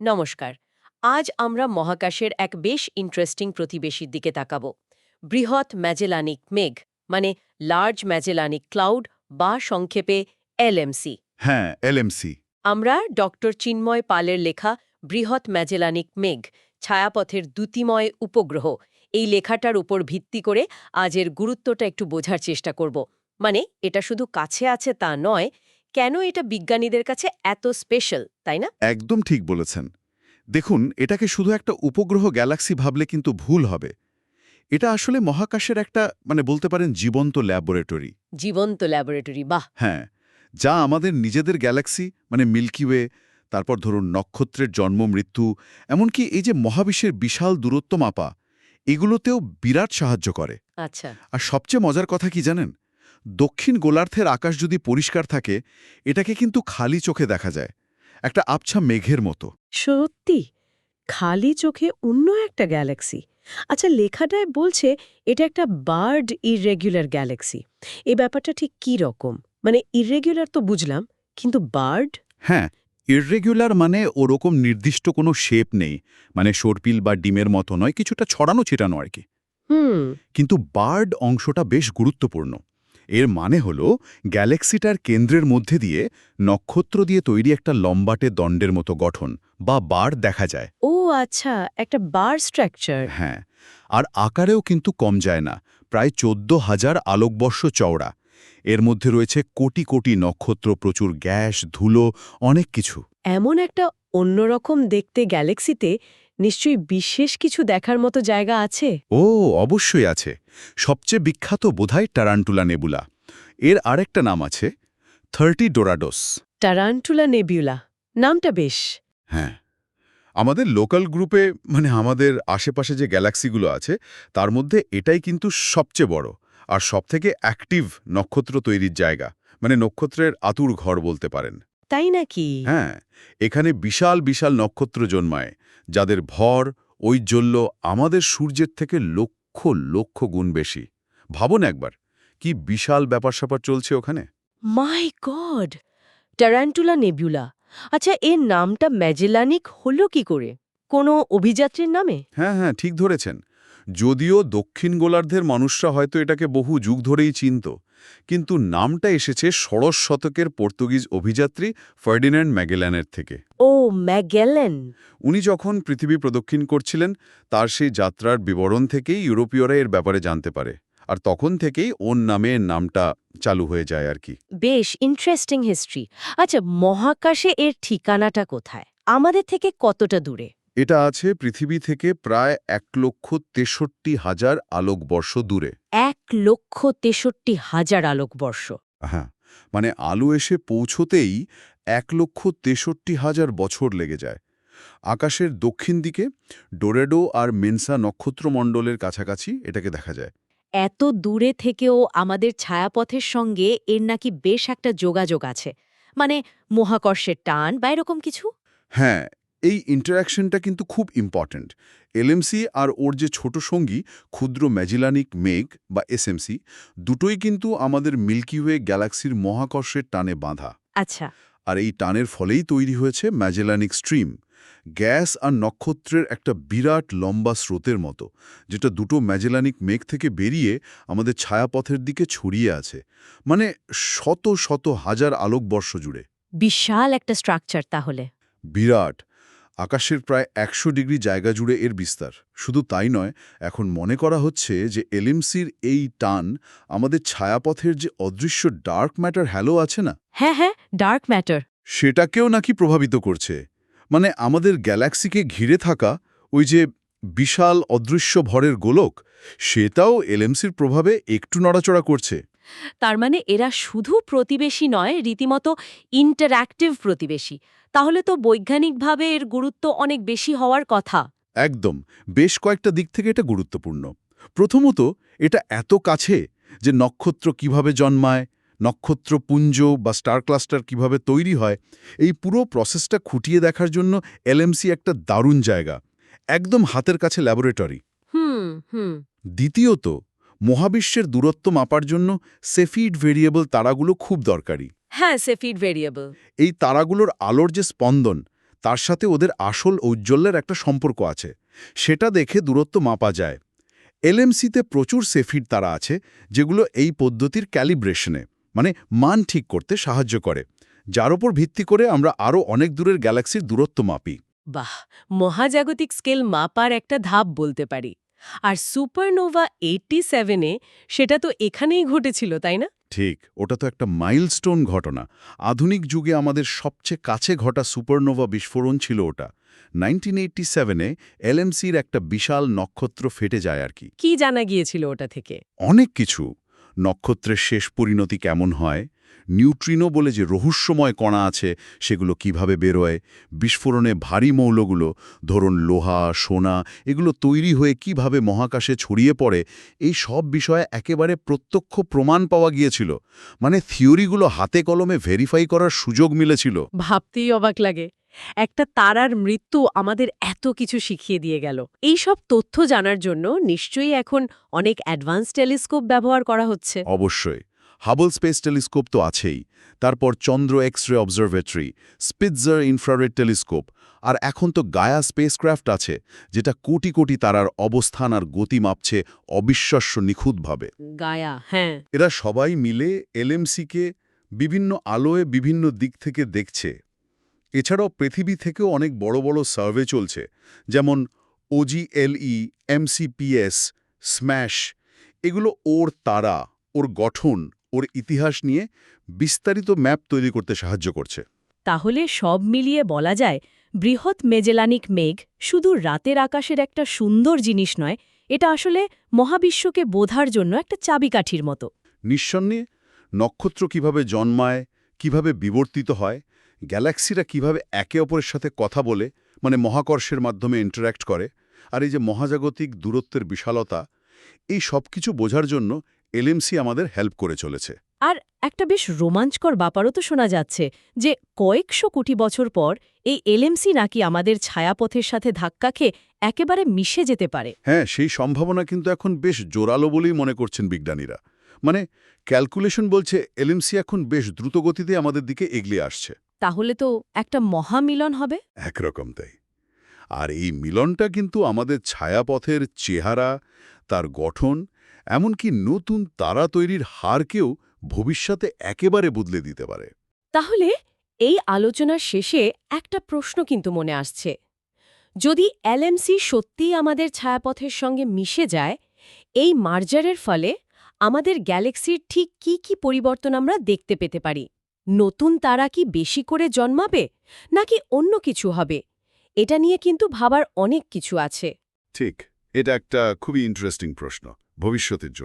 নমস্কার। আজ আমরা মহাকাশের এক বেশ ইন্টারেস্টিং প্রতিবেশীর দিকে তাকাব। বৃহৎ ম্যাজেলানিক মেঘ মানে লার্জ ম্যাজেলানিক ক্লাউড বা সংক্ষেপে এলএমসি হ্যাঁ এলএমসি আমরা ডক্টর চিন্ময় পালের লেখা বৃহৎ ম্যাজেলানিক মেঘ ছায়াপথের দ্যুতিময় উপগ্রহ এই লেখাটার উপর ভিত্তি করে আজের গুরুত্বটা একটু বোঝার চেষ্টা করব। মানে এটা শুধু কাছে আছে তা নয় কেন এটা বিজ্ঞানীদের কাছে এত স্পেশাল তাই না? একদম ঠিক বলেছেন। দেখুন এটাকে শুধু একটা উপগ্রহ গ্যালাক্সি ভাবলে কিন্তু ভুল হবে। এটা আসলে মহাকাশের একটা মানে বলতে পারেন জীবন্ত ল্যাবরেটরি। জীবন্ত ল্যাবরেটরি বাহ! হ্যাঁ যা আমাদের নিজেদের গ্যালাক্সি মানে মিল্কি ওয়ে তারপর ধরুন নক্ষত্রের জন্ম মৃত্যু এমনকি এই যে মহাবিশ্বের বিশাল দূরত্ব মাপা এগুলোতেও বিরাট সাহায্য করে। আচ্ছা। আর সবচেয়ে মজার কথা কি জানেন? দক্ষিণ গোলার্ধের আকাশ যদি পরিষ্কার থাকে এটাকে কিন্তু খালি চোখে দেখা যায় একটা আবছা মেঘের মতো। সত্যি? খালি চোখে অন্য একটা গ্যালাক্সি। আচ্ছা লেখাটায় বলছে এটা একটা বার্ড ইররেগুলার গ্যালাক্সি। এই ব্যাপারটা ঠিক কি রকম? মানে ইররেগুলার তো বুঝলাম কিন্তু বার্ড? হ্যাঁ ইররেগুলার মানে ওরকম নির্দিষ্ট কোনো শেপ নেই মানে সর্পিল বা ডিমের মতো নয় কিছুটা ছড়ানো ছিটানো আর কি। হুম। কিন্তু বার্ড অংশটা বেশ গুরুত্বপূর্ণ। এর মানে হল গ্যালাক্সিটার কেন্দ্রের মধ্যে দিয়ে নক্ষত্র দিয়ে তৈরি একটা লম্বাটে দণ্ডের মতো গঠন বা বার দেখা যায়। ও আচ্ছা একটা বার স্ট্রাকচার হ্যাঁ আর আকারেও কিন্তু কম যায় না প্রায় চোদ্দ হাজার আলোকবর্ষ চওড়া। এর মধ্যে রয়েছে কোটি কোটি নক্ষত্র প্রচুর গ্যাস ধুলো অনেক কিছু। এমন একটা অন্যরকম দেখতে গ্যালাক্সিতে নিশ্চয়ই বিশেষ কিছু দেখার মতো জায়গা আছে? ও অবশ্যই আছে। সবচেয়ে বিখ্যাত বোধহয় টারান্টুলা নেবুলা। এর আরেকটা নাম আছে থার্টি ডোরাডোস। টারান্টুলা নেবিউলা নামটা বেশ। হ্যাঁ। আমাদের লোকাল গ্রুপে মানে আমাদের আশেপাশে যে গ্যালাক্সিগুলো আছে তার মধ্যে এটাই কিন্তু সবচেয়ে বড় আর সবথেকে অ্যাক্টিভ নক্ষত্র তৈরির জায়গা। মানে নক্ষত্রের আতুর ঘর বলতে পারেন। তাই নাকি? হ্যাঁ এখানে বিশাল বিশাল নক্ষত্র জন্মায় যাদের ভর ঐজ্জ্বল্য আমাদের সূর্যের থেকে লক্ষ লক্ষ গুণ বেশি। ভাবুন একবার কি বিশাল ব্যাপার-স্যাপার চলছে ওখানে? মাই গড! ট্যারান্টুলা নেবিউলা আচ্ছা এর নামটা ম্যাজেলানিক হলো কি করে? কোনো অভিযাত্রীর নামে? হ্যাঁ হ্যাঁ ঠিক ধরেছেন। যদিও দক্ষিণ গোলার্ধের মানুষরা হয়তো এটাকে বহু যুগ ধরেই চিনত কিন্তু নামটা এসেছে ষোড়শ শতকের পর্তুগিজ অভিযাত্রী ফার্ডিন্যান্ড ম্যাগেলানের থেকে। ও ম্যাগেলেন। উনি যখন পৃথিবী প্রদক্ষিণ করছিলেন তার সেই যাত্রার বিবরণ থেকেই ইউরোপীয়রা এর ব্যাপারে জানতে পারে। আর তখন থেকেই ওর নামে এর নামটা চালু হয়ে যায় আর কি। বেশ ইন্টারেস্টিং হিস্ট্রি আচ্ছা মহাকাশে এর ঠিকানাটা কোথায়? আমাদের থেকে কতটা দূরে? এটা আছে পৃথিবী থেকে প্রায় এক লক্ষ তেষট্টি হাজার আলোকবর্ষ দূরে। এক লক্ষ তেষট্টি হাজার আলোকবর্ষ। হ্যাঁ মানে আলো এসে পৌঁছতেই এক লক্ষ তেষট্টি হাজার বছর লেগে যায়। আকাশের দক্ষিণ দিকে ডোরেডো আর মেনসা নক্ষত্রমণ্ডলের কাছাকাছি এটাকে দেখা যায়। এত দূরে থেকেও আমাদের ছায়াপথের সঙ্গে এর নাকি বেশ একটা যোগাযোগ আছে। মানে মহাকর্ষের টান বা এরকম কিছু? হ্যাঁ এই ইন্টারাকশনটা কিন্তু খুব ইম্পর্ট্যান্ট এলএমসি আর ওর যে ছোট সঙ্গী ক্ষুদ্র ম্যাজিলানিক মেঘ বা এসএমসি দুটোই কিন্তু আমাদের মিল্কি ওয়ে গ্যালাক্সির মহাকর্ষের টানে বাঁধা। আচ্ছা। আর এই টানের ফলেই তৈরি হয়েছে ম্যাজেলানিক স্ট্রিম গ্যাস আর নক্ষত্রের একটা বিরাট লম্বা স্রোতের মতো যেটা দুটো ম্যাজেলানিক মেঘ থেকে বেরিয়ে আমাদের ছায়াপথের দিকে ছড়িয়ে আছে। মানে শত শত হাজার আলোকবর্ষ জুড়ে। বিশাল একটা স্ট্রাকচার তাহলে। বিরাট। আকাশের প্রায় একশো ডিগ্রি জায়গা জুড়ে এর বিস্তার। শুধু তাই নয় এখন মনে করা হচ্ছে যে এলিমসির এই টান আমাদের ছায়াপথের যে অদৃশ্য ডার্ক ম্যাটার হ্যালো আছে না? হ্যাঁ হ্যাঁ ডার্ক ম্যাটার। সেটাকেও নাকি প্রভাবিত করছে। মানে আমাদের গ্যালাক্সিকে ঘিরে থাকা ওই যে বিশাল অদৃশ্য ভরের গোলক সেটাও এলএমসির প্রভাবে একটু নড়াচড়া করছে। তার মানে এরা শুধু প্রতিবেশী নয় রীতিমতো ইন্টারঅ্যাক্টিভ প্রতিবেশী। তাহলে তো বৈজ্ঞানিকভাবে এর গুরুত্ব অনেক বেশি হওয়ার কথা। একদম। বেশ কয়েকটা দিক থেকে এটা গুরুত্বপূর্ণ। প্রথমত এটা এত কাছে যে নক্ষত্র কীভাবে জন্মায় নক্ষত্রপুঞ্জ বা স্টার ক্লাস্টার কীভাবে তৈরি হয় এই পুরো প্রসেসটা খুঁটিয়ে দেখার জন্য এলএমসি একটা দারুণ জায়গা। একদম হাতের কাছে ল্যাবরেটরি। হুম হুম। দ্বিতীয়ত মহাবিশ্বের দূরত্ব মাপার জন্য সেফিড ভেরিয়েবল তারাগুলো খুব দরকারি। হ্যাঁ সেফিড ভেরিয়েবল। এই তারাগুলোর আলোর যে স্পন্দন তার সাথে ওদের আসল ঔজ্জ্বল্যের একটা সম্পর্ক আছে। সেটা দেখে দূরত্ব মাপা যায়। এলএমসিতে প্রচুর সেফিড তারা আছে যেগুলো এই পদ্ধতির ক্যালিব্রেশনে মানে মান ঠিক করতে সাহায্য করে। যার ওপর ভিত্তি করে আমরা আরও অনেক দূরের গ্যালাক্সির দূরত্ব মাপি। বাহ! মহাজাগতিক স্কেল মাপার একটা ধাপ বলতে পারি। আর সুপারনোভা এইটটি সেভেনে সেটা তো এখানেই ঘটেছিল তাই না? ঠিক ওটা তো একটা মাইলস্টোন ঘটনা। আধুনিক যুগে আমাদের সবচেয়ে কাছে ঘটা সুপারনোভা বিস্ফোরণ ছিল ওটা। নাইনটিন এইটটি সেভেনে এলএমসির একটা বিশাল নক্ষত্র ফেটে যায় আর কি। কি জানা গিয়েছিল ওটা থেকে? অনেক কিছু। নক্ষত্রের শেষ পরিণতি কেমন হয়? নিউট্রিনো বলে যে রহস্যময় কণা আছে সেগুলো কীভাবে বেরোয়? বিস্ফোরণে ভারী মৌলগুলো ধরুন লোহা সোনা এগুলো তৈরি হয়ে কীভাবে মহাকাশে ছড়িয়ে পড়ে এই সব বিষয়ে একেবারে প্রত্যক্ষ প্রমাণ পাওয়া গিয়েছিল। মানে থিওরিগুলো হাতে কলমে ভেরিফাই করার সুযোগ মিলেছিল। ভাবতেই অবাক লাগে। একটা তারার মৃত্যু আমাদের এত কিছু শিখিয়ে দিয়ে গেল। এই সব তথ্য জানার জন্য নিশ্চয়ই এখন অনেক অ্যাডভান্স টেলিস্কোপ ব্যবহার করা হচ্ছে। অবশ্যই। হাবল স্পেস টেলিস্কোপ তো আছেই। তারপর Chandra X ray observatory Spitzer infrared telescope আর এখন তো গায়া স্পেসক্রাফট আছে যেটা কোটি কোটি তারার অবস্থান আর গতি মাপছে অবিশ্বাস্য নিখুঁতভাবে। গায়া হ্যাঁ। এরা সবাই মিলে এলএমসিকে বিভিন্ন আলোয় বিভিন্ন দিক থেকে দেখছে। এছাড়াও পৃথিবী থেকেও অনেক বড় বড় সার্ভে চলছে যেমন ওজিএলই এমসিপিএস স্ম্যাশ এগুলো ওর তারা ওর গঠন ওর ইতিহাস নিয়ে বিস্তারিত ম্যাপ তৈরি করতে সাহায্য করছে। তাহলে সব মিলিয়ে বলা যায় বৃহৎ মেজেলানিক মেঘ শুধু রাতের আকাশের একটা সুন্দর জিনিস নয় এটা আসলে মহাবিশ্বকে বোধার জন্য একটা চাবিকাঠির মতো। নিঃসন্দেহে নক্ষত্র কীভাবে জন্মায় কীভাবে বিবর্তিত হয় গ্যালাক্সিরা কীভাবে একে অপরের সাথে কথা বলে মানে মহাকর্ষের মাধ্যমে ইন্টারঅ্যাক্ট করে আর এই যে মহাজাগতিক দূরত্বের বিশালতা এই সব কিছু বোঝার জন্য এলএমসি আমাদের হেল্প করে চলেছে। আর একটা বেশ রোমাঞ্চকর ব্যাপারও তো শোনা যাচ্ছে যে কয়েকশো কোটি বছর পর এই এলএমসি নাকি আমাদের ছায়াপথের সাথে ধাক্কা খেয়ে একেবারে মিশে যেতে পারে। হ্যাঁ সেই সম্ভাবনা কিন্তু এখন বেশ জোরালো বলেই মনে করছেন বিজ্ঞানীরা। মানে ক্যালকুলেশন বলছে এলএমসি এখন বেশ দ্রুতগতিতে আমাদের দিকে এগিয়ে আসছে। তাহলে তো একটা মহামিলন হবে। একরকম তাই। আর এই মিলনটা কিন্তু আমাদের ছায়াপথের চেহারা তার গঠন এমনকি নতুন তারা তৈরির হারকেও ভবিষ্যতে একেবারে বদলে দিতে পারে। তাহলে এই আলোচনার শেষে একটা প্রশ্ন কিন্তু মনে আসছে। যদি এলএমসি সত্যিই আমাদের ছায়াপথের সঙ্গে মিশে যায় এই মার্জারের ফলে আমাদের গ্যালাক্সির ঠিক কি কি পরিবর্তন আমরা দেখতে পেতে পারি? নতুন তারা কি বেশি করে জন্মাবে নাকি অন্য কিছু হবে? এটা নিয়ে কিন্তু ভাবার অনেক কিছু আছে। ঠিক এটা একটা খুবই ইন্টারেস্টিং প্রশ্ন। ভবিষ্যতের জন্য